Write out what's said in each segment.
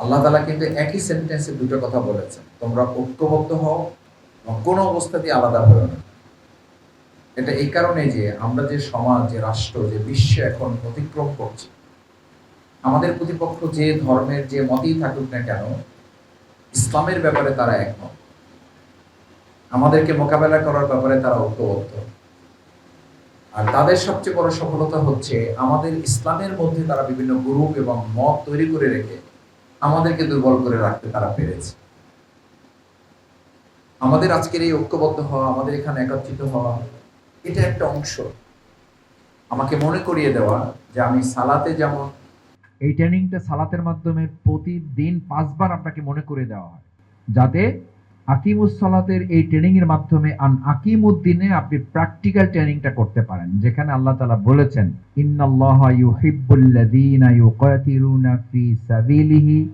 আল্লাহ তালা কিন্তু একই সেন্টেন্সে দুটো কথা বলেছেন। তোমরা ঐক্যবদ্ধ হও, কোনো অবস্থাতেই আলাদা হও না। এটা এই কারণে যে আমরা যে সমাজ, যে রাষ্ট্র, যে বিশ্ব এখন অতিক্রম করছে, আমাদের প্রতিপক্ষ যে ধর্মের যে মতই থাকুক না কেন, ইসলামের ব্যাপারে তারা একমত। আমাদেরকে মোকাবেলা করার ব্যাপারে তারা ঐক্যবদ্ধ। আর তাদের সবচেয়ে বড় সফলতা হচ্ছে, আমাদের ইসলামের মধ্যে তারা বিভিন্ন গ্রুপ এবং মত তৈরি করে রেখে আমাদেরকে দুর্বল করে রাখতে তারা পেরেছে। আমাদের আজকের এই ঐক্যবদ্ধ হওয়া, আমাদের এখানে একত্রিত হওয়া, এটা একটা অংশ। আমাকে মনে করিয়ে দেওয়া যে আমি সালাতে যেমন এই ট্রেনিংটা সালাতের মাধ্যমে প্রতিদিন পাঁচবার আপনাকে মনে করে দেওয়া হয়, যাতে আকিমুস সালাতের এই ট্রেনিং এর মাধ্যমে আন আকিমুদ্দিনে আপনি প্র্যাকটিক্যাল ট্রেনিংটা করতে পারেন। যেখানে আল্লাহ তাআলা বলেছেন, ইন্নাল্লাহা ইউহিব্বুল্লাযীনা ইউকাতিলুনা ফি সাবিলিহি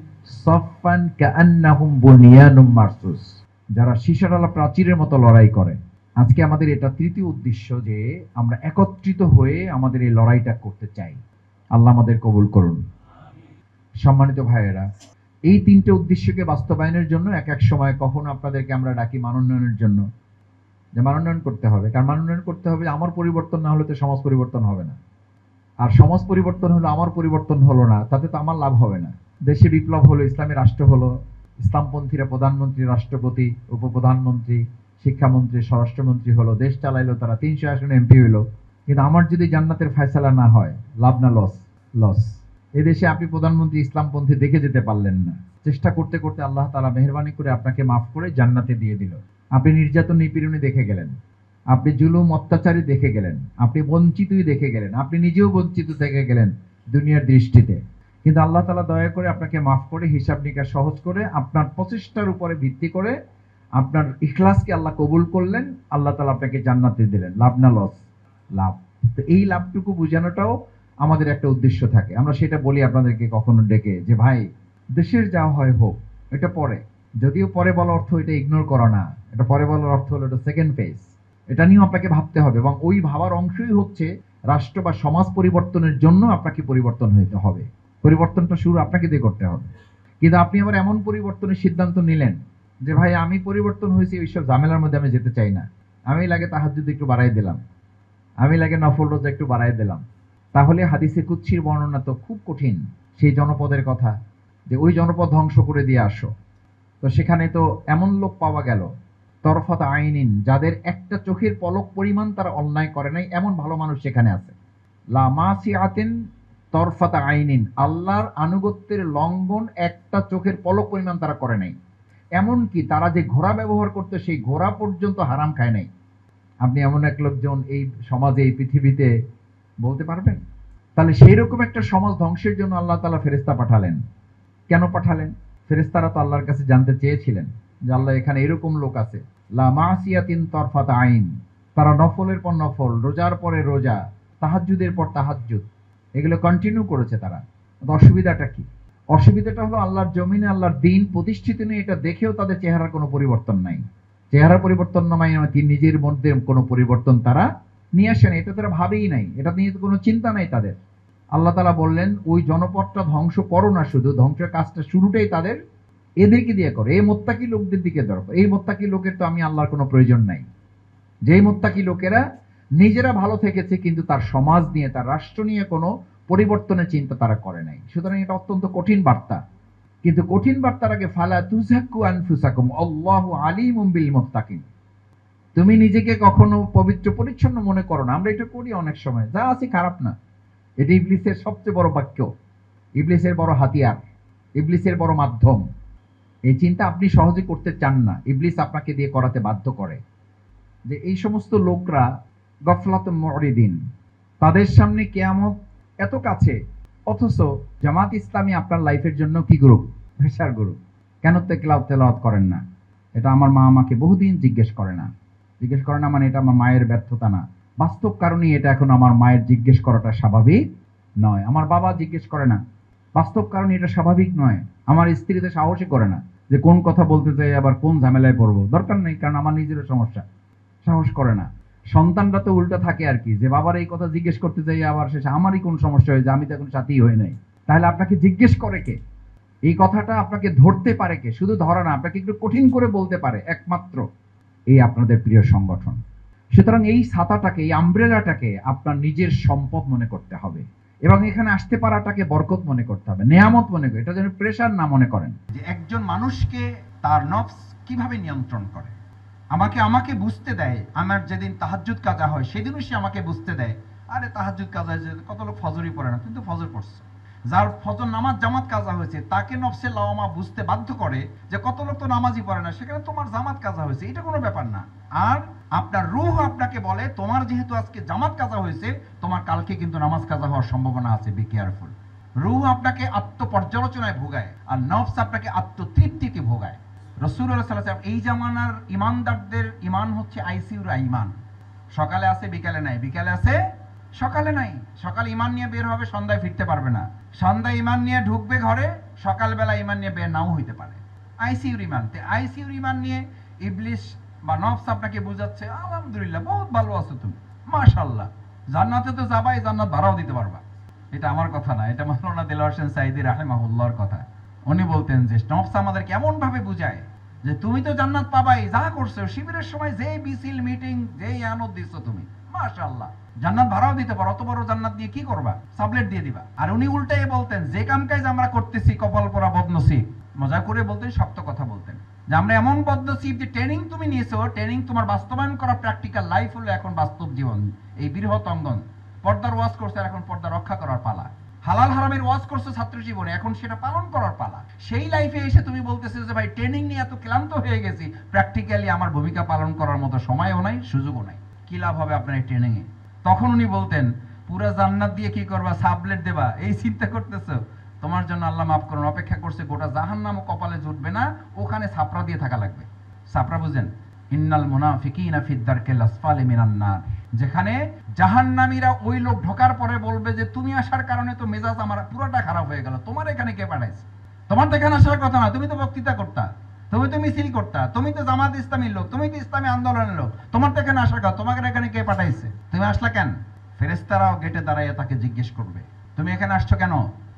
সাফফান কাআন্নাহুম বুনিয়ানুম মারসুস। যারা সীসাডালা প্রাচীরের মতো লড়াই করে, আজকে আমাদের এটা তৃতীয় উদ্দেশ্য যে আমরা একত্রিত হয়ে আমাদের এই লড়াইটা করতে চাই। আল্লাহ আমাদের কবুল করুন। সম্মানিত ভাইয়েরা এই তিনটে উদ্দেশ্যকে বাস্তবায়নের জন্য এক এক সময় কখনো আপনাদেরকে আমরা ডাকি মানোন্নয়নের জন্য। যে মানোন্নয়ন করতে হবে। কারণ মানোন্নয়ন করতে হবে আমার পরিবর্তন না হলে তো সমাজ পরিবর্তন হবে না। আর সমাজ পরিবর্তন হলো আমার পরিবর্তন হলো না, তাতে তো আমার লাভ হবে না। দেশে বিপ্লব হলো, ইসলামী রাষ্ট্র হলো, ইসলামপন্থীরা প্রধানমন্ত্রী, রাষ্ট্রপতি, উপপ্রধানমন্ত্রী, শিক্ষামন্ত্রী, স্বরাষ্ট্রমন্ত্রী হলো, দেশ চালাইলো তারা, তিনশো আসনে এমপি হইল। কিন্তু আমার যদি জান্নাতের ফয়সালা না হয়, লাভ না, লস লস। এদেশে আপনি প্রধানমন্ত্রী ইসলামপন্থী দেখে যেতে পারলেন না। চেষ্টা করতে করতে আল্লাহ তালা মেহরবানি করে আপনাকে মাফ করে জান্নাতে দিয়ে দিল। আপনি নির্যাতন নিপীড়নে দেখে গেলেন। আপনি জুলুম অত্যাচারী দেখে গেলেন। আপনি বঞ্চিতই দেখে গেলেন। আপনি নিজেও বঞ্চিত থেকে গেলেন দুনিয়ার দৃষ্টিতে। কিন্তু আল্লাহ তালা দয়া করে আপনাকে মাফ করে, হিসাব নিকাশ সহজ করে, আপনার প্রচেষ্টার উপরে ভিত্তি করে আপনার ইখলাসকে আল্লাহ কবুল করলেন। আল্লাহ তালা আপনাকে জান্নাতে দিলেন। লাভ না লস? লাভ। তো এই লাভটুকু বোঝানোটাও আমাদের একটা উদ্দেশ্য থাকে। আমরা সেটা বলি আপনাদেরকে কখনো ডেকে যে, ভাই, দেশের যা হয় হোক, এটা পরে। যদিও পরে বলা অর্থ এটা ইগনোর করা না, এটা পরে বলার অর্থ হলো এটা সেকেন্ড ফেজ এটা নিয়েও আপনাকে ভাবতে হবে এবং ওই ভাবার অংশই হচ্ছে রাষ্ট্র বা সমাজ পরিবর্তনের জন্য আপনাকে পরিবর্তন হইতে হবে। পরিবর্তনটা শুরু আপনাকে দিয়ে করতে হবে। কিন্তু আপনি আবার এমন পরিবর্তনের সিদ্ধান্ত নিলেন যে, ভাই, আমি পরিবর্তন হয়েছি, ওইসব ঝামেলার মধ্যে আমি যেতে চাই না। আমি লাগে তাহার যদি একটু বাড়াই দিলাম। আমি লাগে নফল রোজা একটু বাড়াই দিলাম। তাহলে হাদিসে কুচ্ছির বর্ণনা তো খুব কঠিন, সেই জনপদের কথা, যে ওই জনপদ ধ্বংস করে দিয়ে আসো। তো সেখানে তো এমন লোক পাওয়া গেল, তরফত আইনিন, যাদের একটা চোখের পলক পরিমাণ তারা অন্যায় করে নাই, এমন ভালো মানুষ সেখানে আছে। লামাসি আতেন তরফাতা আইনিন, আল্লাহর আনুগত্যের লঙ্ঘন একটা চোখের পলক পরিমাণ তারা করে নাই। এমনকি তারা যে ঘোড়া ব্যবহার করতো, সেই ঘোড়া পর্যন্ত হারাম খায় নাই। আপনি এমন এক লোকজন এই সমাজে, এই পৃথিবীতে বলতে পারবেন? তাহলে সেই রকম একটা সমাজ ধ্বংসের জন্য আল্লাহ তালা ফেরেস্তা পাঠালেন। কেন পাঠালেন? ফেরেস্তারা তো আল্লাহর কাছে জানতে চেয়েছিলেন যে আল্লাহ এখানে এরকম লোক আছে। লা তরফাত আইন। তারা নফলের পর নফল, রোজার পরে রোজা, তাহাজ্জুদের পর তাহাজ্জুদ। এগুলো কন্টিনিউ করেছে তারা। অসুবিধাটা কি? অসুবিধাটা হলো আল্লাহর জমিনে আল্লাহর দিন প্রতিষ্ঠিত নেই, এটা দেখেও তাদের চেহারার কোনো পরিবর্তন নাই। চেহারা পরিবর্তন নয় নিজের মধ্যে কোনো পরিবর্তন তারা নিয়ে আসেন, এটা তারা ভাবেই নাই। এটা নিয়ে তো কোনো চিন্তা নাই তাদের। আল্লাহ তালা বললেন, ওই জনপদটা ধ্বংস করো না শুধু, ধ্বংসের কাজটা শুরুটাই তাদের এদেরকে দিয়ে করো। এই মোত্তাকি লোকদের দিকে দরকার এই মোত্তাকি লোকের তো আমি আল্লাহর কোনো প্রয়োজন নাই। যেই মোত্তাকি লোকেরা নিজেরা ভালো থেকেছে, কিন্তু তার সমাজ নিয়ে, তার রাষ্ট্র নিয়ে কোনো পরিবর্তনের চিন্তা তারা করে নাই। সুতরাং এটা অত্যন্ত কঠিন বার্তা। কিন্তু কঠিন বার্তার আগে ফালা তুজাক্কু আনফুসাকুম, আল্লাহু আলিমুম বিল মুত্তাকিন। তুমি নিজেকে কখনো পবিত্র পরিচ্ছন্ন মনে করো না। আমরা এটা করি অনেক সময়। যা আছে খারাপ না। এটি ইবলিসের সবচেয়ে বড় বাক্য। ইবলিসের বড় হাতিয়ার। ইবলিসের বড় মাধ্যম। এই চিন্তা আপনি সহজে করতে চান না। ইবলিস আপনাকে দিয়ে করাতে বাধ্য করে। যে এই সমস্ত লোকরা গফলাত মরিদিন তাদের সামনে কেয়ামত এত কাছে। অথচ জামাত ইসলামী আপনার লাইফের জন্য কি গ্রুপ প্রেশার গ্রুপ কেন তেকলাও তেলাওয়াত করেন না? এটা আমার মা আমাকে বহুদিন জিজ্ঞেস করে না। জিজ্ঞেস করে, না মানে এটা আমার মায়ের ব্যর্থতা না। বাস্তব কারণেই এটা এখন আমার মায়ের জিজ্ঞেস করাটা স্বাভাবিক নয়। আমার বাবা জিজ্ঞেস করে না। বাস্তব কারণে এটা স্বাভাবিক নয়। আমার স্ত্রীতে সাহসই করে না যে কোন কথা বলতে চাই, আবার কোন ঝামেলায় পড়ব। দরকার নেই, কারণ আমার নিজেরও সমস্যা। সাহস করে না। সন্তানরা তো উল্টা থাকে আর কি, যে বাবার এই কথা জিজ্ঞেস করতে চাই, আবার শেষে আমারই কোন সমস্যা হয়েছে, আমি তো এখন সাথী হয়ে নাই। তাহলে আপনাকে জিজ্ঞেস করে কে? এই কথাটা আপনাকে ধরতে পারে কে? শুধু ধরা না, আপনাকে একটু কঠিন করে বলতে পারে, একমাত্র। এই আপনাদের প্রিয় সংগঠন। সুতরাং এই ছাতাটাকে, এই আমব্রেলাটাকে আপনার নিজের সম্পদ মনে করতে হবে। এবং এখানে আসতে পারাটাকে বরকত মনে করতে হবে, নেয়ামত মনে করে। এটা যেন প্রেশার না মনে করেন। যে একজন মানুষকে তার নফস কীভাবে নিয়ন্ত্রণ করে? আমাকে আমাকে বুঝতে দেয়, আমার যেদিন তাহাজ্জুদ কাজা হয়, সেদিনও সে আমাকে বুঝতে দেয়। আরে তাহাজ্জুদ কাজা কত লোক ফজরই পড়ে না, কিন্তু ফজর পড়ছে। যার ফজর নামাজ জামাত কাজা হয়েছে, তাকে নফসে লাওয়ামা বুঝতে বাধ্য করে যে কত লোক তো নামাজই পড়ে না, সেখানে তোমার জামাত কাজা হয়েছে, এটা কোনো ব্যাপার না। আর আপনার রুহ আপনাকে বলে, তোমার যেহেতু আজকে জামাত কাজা হয়েছে, তোমার কালকে কিন্তু নামাজ কাজা হওয়ার সম্ভাবনা আছে বি কেয়ারফুল রুহ আপনাকে আত্মপর্যালোচনায় ভোগায়, আর নফস আপনাকে আত্মতৃপ্তিতে ভোগায়। রসুল সাল্লাম এই জামানার ইমানদারদের ইমান হচ্ছে আইসিউর ইমান। সকালে আছে বিকালে নাই, বিকালে আছে সকালে নাই, সকালে ইমান নিয়ে বের হবে, সন্ধ্যায় ফিরতে পারবে না। সন্ধ্যায় ইমান নিয়ে ঢুকবে ঘরে, সকালবেলা ইমান নিয়ে বের নাও হইতে পারে। আইসিউর ইমান আইসিউর ইমান নিয়ে ইবলিশ বা নফস আপনাকে বুঝাচ্ছে, আলহামদুলিল্লাহ, বহুত ভালো আছো তুমি মাশাল্লাহ জান্নাতে তো যাবাই, জান্নাত ভাড়াও দিতে পারবা। এটা আমার কথা না, এটা মাওলানা দিলওয়ার হোসেন সাইদি রাহেমাহুল্লাহর কথা। উনি বলতেন যে, নফস আমাদের কেমন ভাবে বুঝায় যে তুমি তো জান্নাত পাবাই, যা করছ, শিবিরের সময় যে বিসিল মিটিং, যেই আনন্দ দিচ্ছ তুমি, মাশাআল্লাহ। জান্নাত ভাড়াও দিতে পারো, অত বড় জান্নাত দিয়ে কি করবা? সাবলেট দিয়ে দিবা। আর উনি উল্টাই বলতেন, যে কাম কাজ আমরা করতেছি, কপাল পরা বদনসিব। মজা করে বলতেন, শক্ত কথা বলতেন। যে আমরা এমন বদনসিব যে ট্রেনিং তুমি নিয়েছো ট্রেনিং তোমার বাস্তবায়ন করা প্র্যাকটিক্যাল লাইফ হলো এখন বাস্তব জীবন, এই বৃহৎ অঙ্গন। পর্দার ওয়াজ করছে এখন পর্দা রক্ষা করার পালা। হালাল হারামের ওয়াজ করছ ছাত্র জীবনে, এখন সেটা পালন করার পালা। সেই লাইফে এসে তুমি বলতেছো যে, ভাই ট্রেনিং নিয়ে এত ক্লান্ত হয়ে গেছি। প্র্যাকটিক্যালি আমার ভূমিকা পালন করার মতো সময়ও নাই, সুযোগও নাই। কি লাভ হবে আপনার এই ট্রেনিং এ তখন উনি বলতেন, পুরা জান্নাত দিয়ে কি করবা? সাবলেট দেবা? এই চিন্তা করতেছো? তোমার জন্য আল্লাহ মাফ করুন, অপেক্ষা করছে, গোটা জাহান জাহান্নাম কপালে জুটবে না, ওখানে ছাপড়া দিয়ে থাকা লাগবে। ছাপড়া বুঝেন, ইন্নাল মুনাফিকিনা ফিদ দারকিল আসফালি মিনান নার। যেখানে জাহান্নামীরা ওই লোক ঢোকার পরে বলবে যে, তুমি আসার কারণে তো মেজাজ আমার পুরোটা খারাপ হয়ে গেল। তোমার এখানে কে পাঠাইছে? তোমার তো এখানে আসার কথা না। তুমি তো বক্তৃতা করতা। তুমি তো মিছিল করতা। তুমি তো জামাত ইসলামীর লোক। তুমি তো ইসলামী আন্দোলনের লোক। তোমার তো এখানে আসার কথা। তোমাকে এখানে কে পাঠাইছে? তুমি আসলা কেন? ফেরেস্তারাও গেটে দাঁড়াইয়া তাকে জিজ্ঞেস করবে, তুমি এখানে আসছো কেন?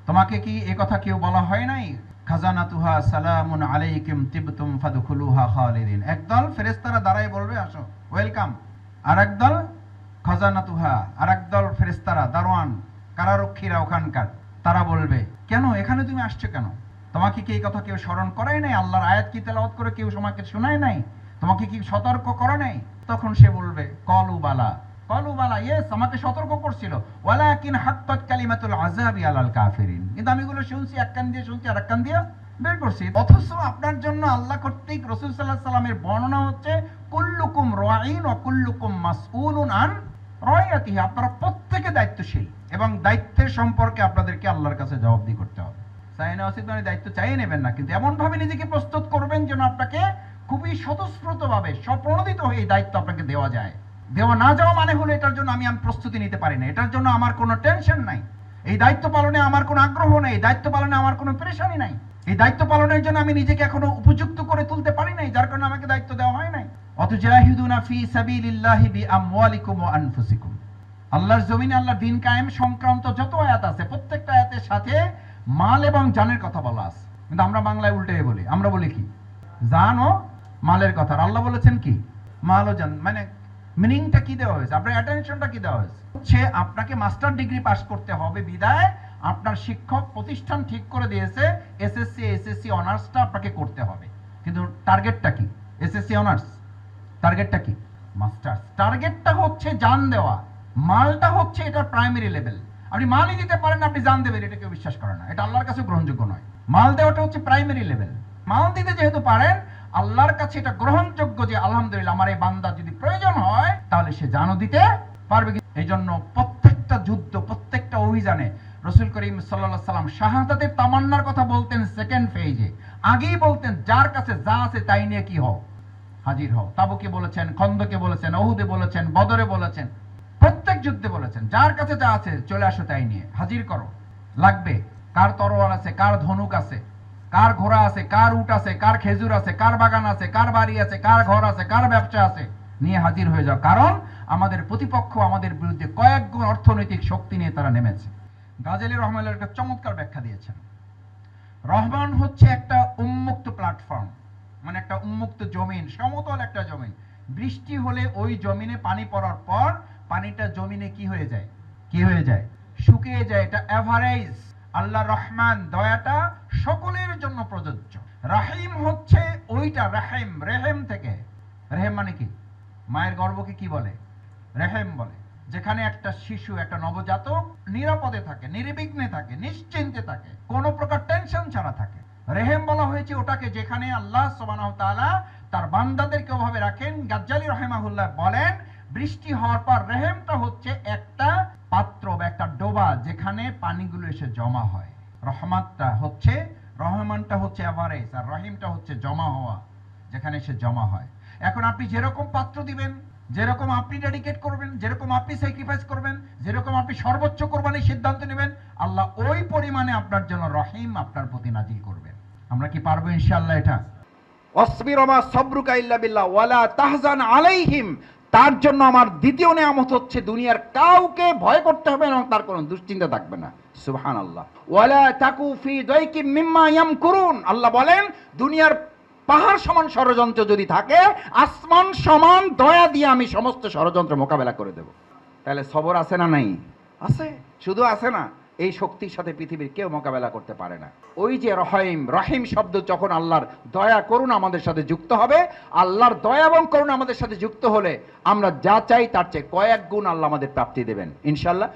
তোমাকে কি এ কথা কেউ বলা হয় নাই? খাজানাতুহা সালামুন আলাইকুম তিবতুম ফাদখুলুহা খালিদিন। একদল ফেরেশতারা দাঁড়ায় বলবে, আসো, ওয়েলকাম। আর একদল খাজানাতুহা আর একদল ফেরেশতারা, দারোয়ান, কারারক্ষীরা ওখানকার, তারা বলবে, কেন? এখানে তুমি আসছো কেন? তোমাকে কি এই কথা কেউ স্মরণ করায় নাই? আল্লাহর আয়াত কি তেলাওয়াত করে কেউ তোমাকে শোনায় নাই? তোমাকে কি সতর্ক করে নাই? তখন সে বলবে, কলু বালা। কলু বালা ইয়েস আমাকে সতর্ক করছিল। ওয়ালাকিন হাক্কাত কালিমাতুল আযাবি আলাল কাফিরিন। কিন্তু আমি এগুলো শুনছি, এক কান দিয়ে শুনছি আর এক কান দিয়ে বের করছি। অথচ আপনার জন্য আল্লাহ কর্তৃক রাসূল আলাইহি সাল্লামের বর্ণনা হচ্ছে, কুল্লুকুম রাঈন ওয়া কুল্লুকুম মাসউলুন আন আপনারা প্রত্যেকে দায়িত্বশীল এবং দায়িত্বের সম্পর্কে আপনাদেরকে আল্লাহর কাছে জবাবদিহি করতে হবে। চাইনা উচিত মানে দায়িত্ব চাইয়ে নেবেন না, কিন্তু এমন ভাবে নিজেকে প্রস্তুত করবেন যেন আপনাকে খুবই স্বতঃস্ফূর্ত ভাবে স্বপ্রণোদিত হয়ে এই দায়িত্ব আপনাকে দেওয়া যায়। দেওয়া না যাওয়া মানে হলো এটার জন্য আমি আমি প্রস্তুতি নিতে পারি না, এটার জন্য আমার কোনো টেনশন নাই। এই দায়িত্ব পালনে আমার কোনো আগ্রহ নেই দায়িত্ব পালনে আমার কোনো পেরেশানি নাই। এই দায়িত্ব পালনের জন্য আমি নিজেকে এখনও উপযুক্ত করে তুলতে পারি নাই, যার কারণে আমাকে দায়িত্ব দেওয়া হয় নাই। আল্লাহর জমিনে দিন কায়েম সংক্রান্ত যত আয়াত আছে, প্রত্যেকটা আয়াতের সাথে মাল এবং জানের কথা বলা আছে। কিন্তু আমরা বাংলায় উল্টে বলি। আমরা বলি কি? জান ও মালের কথা। আল্লাহ বলেছেন কি? মাল ও জান। মানে মিনিংটা কি দেওয়া হয়েছে? আপনার অ্যাটেনশনটা কি দেওয়া হয়েছে? হচ্ছে আপনাকে মাস্টার ডিগ্রি পাস করতে হবে বিদায়। আপনার শিক্ষক প্রতিষ্ঠান ঠিক করে দিয়েছে। এসএসসি এসএসসি অনার্সটা আপনাকে করতে হবে। কিন্তু টার্গেটটা কি? এসএসসি অনার্স টার্গেটটা কি? মাস্টার্স টার্গেটটা হচ্ছে জান দেওয়া। মালটা হচ্ছে এটা প্রাইমারি লেভেল আপনি মালই দিতে পারেন, আপনি জান দেবেন, এটা কেউ বিশ্বাস করে না। এটা আল্লাহর কাছে গ্রহণযোগ্য নয়। মাল দেওয়াটা হচ্ছে প্রাইমারি লেভেল মাল দিতে যেহেতু পারেন, আল্লাহর কাছে এটা গ্রহণযোগ্য যে, আলহামদুলিল্লাহ, আমার এই বান্দা যদি প্রয়োজন হয়, তাহলে সে জানও দিতে পারবে। এই জন্য প্রত্যেকটা যুদ্ধ, প্রত্যেকটা অভিযানে রসুল করিম সাল্লাহ সাল্লাম শাহাদাতের তামান্নার কথা বলতেন সেকেন্ড ফেজে আগেই বলতেন, যার কাছে যা আছে তাই নিয়ে কি হোক হাজির হও। তাবুকে বলেছেন, খন্দকে বলেছেন অহুদে বলেছেন, বদরে বলেছেন, প্রত্যেক যুদ্ধে বলেছেন, যার কাছে যা আছে চলে আসো তাই নিয়ে, হাজির করো। লাগবে, কার তরোয়াল আছে, কার ধনুক আছে, কার ঘোড়া আছে, কার উট আছে, কার খেজুর আছে, কার বাগান আছে, কার বাড়ি আছে, কার ঘর আছে, কার ব্যবসা আছে, নিয়ে হাজির হয়ে যাও। কারণ আমাদের প্রতিপক্ষ আমাদের বিরুদ্ধে কয়েক গুণ অর্থনৈতিক শক্তি নিয়ে তারা নেমেছে। গাজেলি রহমানের একটা চমৎকার ব্যাখ্যা দিয়েছেন। রহমান হচ্ছে একটা উন্মুক্ত প্ল্যাটফর্ম মানে একটা উন্মুক্ত জমিন, সমতল একটা জমিন। বৃষ্টি হলে ওই জমিনে পানি পড়ার পর পানিটা জমিনে কি হয়ে যায়? কি হয়ে যায়? শুকিয়ে যায়। এটা এভারেজ আল্লাহ রহমান দয়াটা সকলের জন্য প্রযোজ্য। রাহিম হচ্ছে ওইটা, রাহিম, রেহেম থেকে। রেহেম মানে কি? মায়ের গর্ভকে কি বলে? রেহেম বলে। যেখানে একটা শিশু, একটা নবজাতক নিরাপদে থাকে, নির্বিঘ্নে থাকে, নিশ্চিন্তে থাকে। কোনো প্রকার টেনশন ছাড়া থাকে। রেহেম বলা হয়েছে ওটাকে যেখানে আল্লাহ সুবহানাহু ওয়া তার বান্দাদেরকে ওভাবে রাখেন। গাজ্জালি রহেমাহুল্লাহ বলেন, বৃষ্টি হওয়ার পর রেহেমটা হচ্ছে একটা পাত্র বা একটা ডোবা যেখানে পানিগুলো এসে জমা হয়। রহমাতটা হচ্ছে, রহমানটা হচ্ছে অ্যাভারেজ আর রহিমটা হচ্ছে জমা হওয়া, যেখানে এসে জমা হয়। এখন আপনি যেরকম পাত্র দিবেন, যেরকম আপনি ডেডিকেট করবেন, যেরকম আপনি স্যাক্রিফাইস করবেন, যেরকম আপনি সর্বোচ্চ কোরবানির সিদ্ধান্ত নেবেন, আল্লাহ ওই পরিমাণে আপনার জন্য রহিম আপনার প্রতি নাজিল করবেন। আমরা কি পারব ইনশাল্লাহ এটা? অসবির মা সবরুকা ইল্লা বিল্লাহ, ওয়ালা তাহজান আলাইহিম। তার জন্য আমার দ্বিতীয় নিয়ামত হচ্ছে দুনিয়ার কাউকে ভয় করতে হবে এবং তার কোনো দুশ্চিন্তা থাকবে না। সুবহান আল্লাহ ওয়ালা তাকু ফি দয়কি মিম্মা ইয়ামকুরুন। আল্লাহ বলেন, দুনিয়ার পাহাড় সমান ষড়যন্ত্র যদি থাকে, আসমান সমান দয়া দিয়ে আমি সমস্ত ষড়যন্ত্র মোকাবেলা করে দেব। তাহলে সবর আছে না নাই? আছে, শুধু আছে না। এই শক্তির সাথে পৃথিবীর কেউ মোকাবেলা করতে পারে না। ওই যে রহিম রহিম শব্দ যখন আল্লাহর দয়া করুন আমাদের সাথে যুক্ত হবে, আল্লাহর দয়া এবং করুন আমাদের সাথে যুক্ত হলে আমরা যা চাই তার চেয়ে কয়েক গুণ আল্লাহ আমাদের প্রাপ্তি দেবেন। ইনশাল্লাহ